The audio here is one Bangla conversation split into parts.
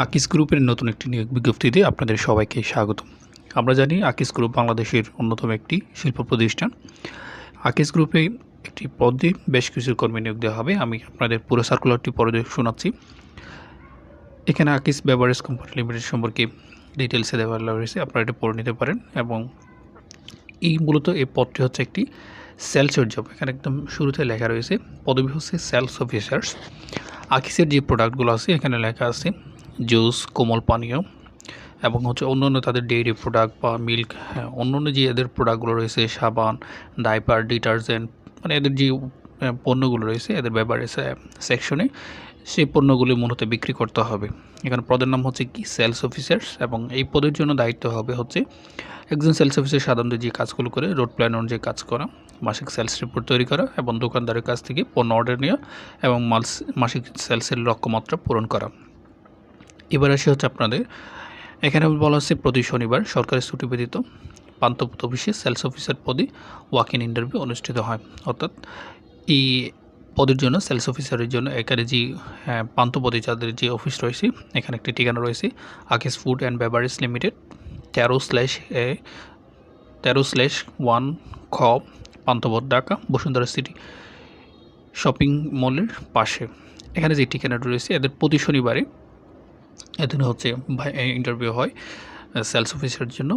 আকিস গ্রুপের নতুন একটি নিয়োগ বিজ্ঞপ্তিতে আপনাদের সবাইকে স্বাগত আমরা জানি আকিস গ্রুপ বাংলাদেশের অন্যতম একটি শিল্প প্রতিষ্ঠান। আকিস গ্রুপে একটি পদে বেশ কিছু কর্মী নিয়োগ দেওয়া হবে। আমি আপনাদের পুরো সার্কুলারটি পরে শোনাচ্ছি। এখানে আকিস বেভারেজ কোম্পানি লিমিটেড সম্পর্কে ডিটেলসে দেওয়া রয়েছে। আপনারা এটা পড়ে নিতে পারেন এবং এই মূলত এই পদটি হচ্ছে একটি সেলসের জব এখানে একদম শুরুতে লেখা রয়েছে, পদবি হচ্ছে সেলস অফিসার্স আকিসের যে প্রোডাক্টগুলো আছে, এখানে লেখা আছে জুস, কোমল পানীয় এবং হচ্ছে অন্য অন্য তাদের ডেইরি প্রোডাক্ট বা মিল্ক হ্যাঁ অন্য অন্য যে এদের প্রোডাক্টগুলো রয়েছে, সাবান ডাইপার ডিটারজেন্ট মানে এদের যে পণ্যগুলো রয়েছে, এদের ব্যাপারে সেকশনে সেই পণ্যগুলি মূলত বিক্রি করতে হবে। এখানে পদের নাম হচ্ছে কি? সেলস অফিসার্স এবং এই পদের জন্য দায়িত্ব হবে হচ্ছে একজন সেলস অফিসার সাধারণত যে কাজগুলো করে রোড প্ল্যান অনুযায়ী কাজ করা, মাসিক সেলস রিপোর্ট তৈরি করা এবং দোকানদারের কাছ থেকে পণ্য অর্ডার নেওয়া এবং মাস- মাসিক সেলসের লক্ষ্যমাত্রা পূরণ করা। এবার আসে হচ্ছে আপনাদের। এখানে বলা হচ্ছে প্রতি শনিবার সরকারি ছুটি ব্যতীত পান্তপত অফিসে সেলস অফিসার পদে ওয়াক ইন ইন্টারভিউ অনুষ্ঠিত হয়। অর্থাৎ এই পদের জন্য সেলস অফিসারের জন্য এখানে যে হ্যাঁ, পান্তপদে যাদের যে অফিস রয়েছে এখানে একটি ঠিকানা রয়েছে Akij food and beverage limited তেরো স্ল্যাশ এ তেরো স্ল্যাশ ওয়ান খ পান্তপদ ঢাকা বসুন্ধরা সিটি শপিং মলের পাশে। এখানে যে ঠিকানাটা রয়েছে এদের প্রতি শনিবারে এদিন হচ্ছে ইন্টারভিউ হয় সেলস অফিসারের জন্য।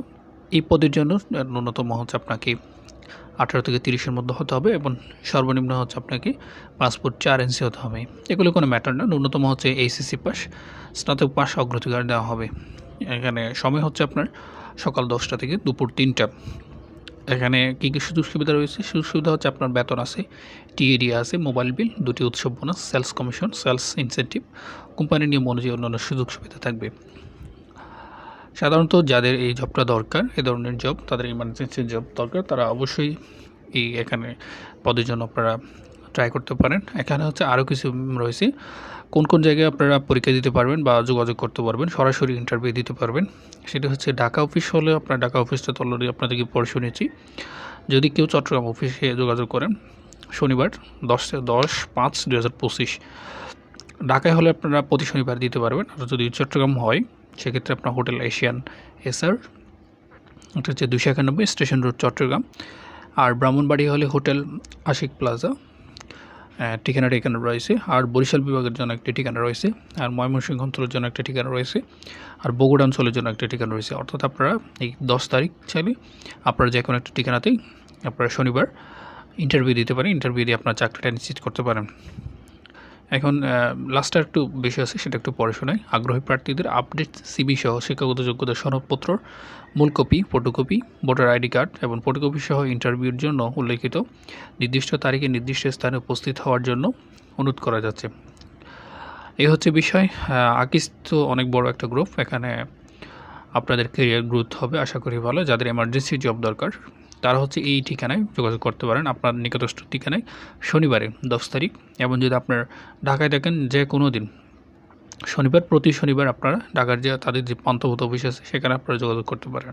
এই পদের জন্য ন্যূনতম হচ্ছে আপনাকে আঠারো থেকে তিরিশের মধ্যে হতে হবে এবং সর্বনিম্ন হচ্ছে আপনাকে পাসপোর্ট চার ইঞ্চি হতে হবে। এগুলো কোনো ম্যাটার না, ন্যূনতম হচ্ছে এইচএসসি পাস স্নাতক পাস অগ্রাধিকার দেওয়া হবে। এখানে সময় হচ্ছে আপনার সকাল দশটা থেকে দুপুর তিনটা। এখানে কী কী সুযোগ সুবিধা রয়েছে? সুযোগ সুবিধা হচ্ছে আপনার বেতন আছে, টিএডি আছে, মোবাইল বিল, দুটি উৎসব bonus, sales commission, sales incentive কোম্পানির নিয়ম অনুযায়ী অন্যান্য সুযোগ সুবিধা থাকবে। সাধারণত যাদের এই জবটা দরকার, এ ধরনের জব, তাদের ইমার্জেন্সি জব দরকার, তারা অবশ্যই এই এখানে পদের জন্য আপনারা ট্রাই করতে পারেন। এখানে হচ্ছে আরও কিছু রয়েছে। কোন কোন জায়গায় আপনারা পরীক্ষা দিতে পারবেন বা যোগাযোগ করতে পারবেন, সরাসরি ইন্টারভিউ দিতে পারবেন। সেটা হচ্ছে ঢাকা অফিস হলে আপনার ঢাকা অফিসটা তো অলরেডি আপনাদেরকে পড়ে শুনেছি। যদি কেউ চট্টগ্রাম অফিসে যোগাযোগ করেন, শনিবার দশ দশ পাঁচ দু হাজার পঁচিশ। ঢাকায় হলে আপনারা প্রতি শনিবার দিতে পারবেন। আর যদি চট্টগ্রাম হয়, সেক্ষেত্রে আপনার হোটেল এশিয়ান এসআর। এটা হচ্ছে দুশো একানব্বই স্টেশন রোড, চট্টগ্রাম। আর ব্রাহ্মণবাড়ি হলে হোটেল আশিক প্লাজা। ঠিকানাটা এখানে রয়েছে। আর বরিশাল বিভাগের জন্য একটি ঠিকানা রয়েছে, আর ময়মনসিংহ অঞ্চলের জন্য একটি ঠিকানা রয়েছে, আর বগুড়া অঞ্চলের জন্য একটি ঠিকানা রয়েছে। অর্থাৎ আপনারা এই দশ তারিখ চাইলে আপনারা যে কোনো একটি ঠিকানাতেই আপনারা শনিবার ইন্টারভিউ দিতে পারেন। ইন্টারভিউ দিয়ে আপনার চাকরিটা নিশ্চিত করতে পারেন। এখন লাস্টে একটু বিষয় আছে, সেটা একটু পড়ে শোনাই। আগ্রহী প্রার্থীদের আপডেট সিবি সহ শিক্ষাগত যোগ্যতা সনদপত্র, মূল copy photocopy voter ID card এবং ফটোকপি সহ ইন্টারভিউর জন্য উল্লেখিত নির্দিষ্ট তারিখে নির্দিষ্ট স্থানে উপস্থিত হওয়ার জন্য অনুরোধ করা যাচ্ছে। এই হচ্ছে বিষয়। আকিস তো অনেক বড় একটা গ্রুপ এখানে আপনাদের কেরিয়ার গ্রোথ হবে, আশা করি ভালো। যাদের এমার্জেন্সি জব দরকার তারা হচ্ছে এই ঠিকানায় যোগাযোগ করতে পারেন। আপনার নিকটস্থ ঠিকানায় শনিবারে দশ তারিখ এবং যদি আপনার ঢাকায় দেখেন যে কোনো দিন শনিবার, প্রতি শনিবার আপনারা ঢাকার যে তাদের যে পান্তভূত অফিস আছে সেখানে আপনারা যোগাযোগ করতে পারেন।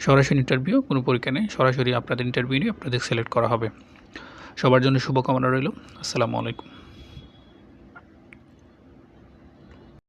সরাসরি ইন্টারভিউ কোনো পরীক্ষা নেই। সরাসরি আপনাদের ইন্টারভিউ নিয়ে আপনাদের সিলেক্ট করা হবে। সবার জন্য শুভকামনা রইল। আসসালামু আলাইকুম।